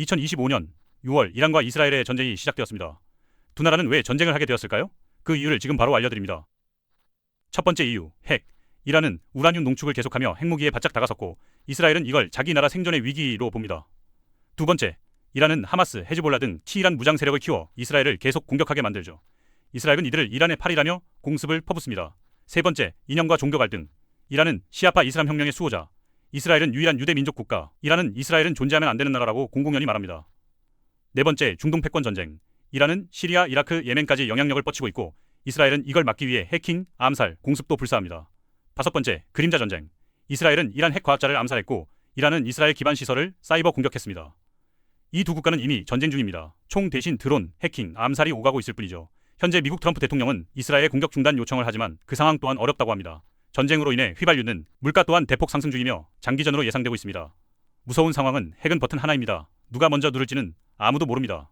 2025년 6월 이란과 이스라엘의 전쟁이 시작되었습니다. 두 나라는 왜 전쟁을 하게 되었을까요? 그 이유를 지금 바로 알려드립니다. 첫 번째 이유, 핵. 이란은 우라늄 농축을 계속하며 핵무기에 바짝 다가섰고 이스라엘은 이걸 자기 나라 생존의 위기로 봅니다. 두 번째, 이란은 하마스, 헤즈볼라 등 치이란 무장 세력을 키워 이스라엘을 계속 공격하게 만들죠. 이스라엘은 이들을 이란의 팔이라며 공습을 퍼붓습니다. 세 번째, 이념과 종교 갈등. 이란은 시아파 이슬람 혁명의 수호자. 이스라엘은 유일한 유대 민족 국가. 이란은 이스라엘은 존재하면 안 되는 나라라고 공공연히 말합니다. 네 번째, 중동 패권 전쟁. 이란은 시리아, 이라크, 예멘까지 영향력을 뻗치고 있고 이스라엘은 이걸 막기 위해 해킹, 암살, 공습도 불사합니다. 다섯 번째, 그림자 전쟁. 이스라엘은 이란 핵 과학자를 암살했고 이란은 이스라엘 기반 시설을 사이버 공격했습니다. 이 두 국가는 이미 전쟁 중입니다. 총 대신 드론, 해킹, 암살이 오가고 있을 뿐이죠. 현재 미국 트럼프 대통령은 이스라엘 공격 중단 요청을 하지만 그 상황 또한 어렵다고 합니다. 전쟁으로 인해 휘발유는 물가 또한 대폭 상승 중이며 장기전으로 예상되고 있습니다. 무서운 상황은 핵은 버튼 하나입니다. 누가 먼저 누를지는 아무도 모릅니다.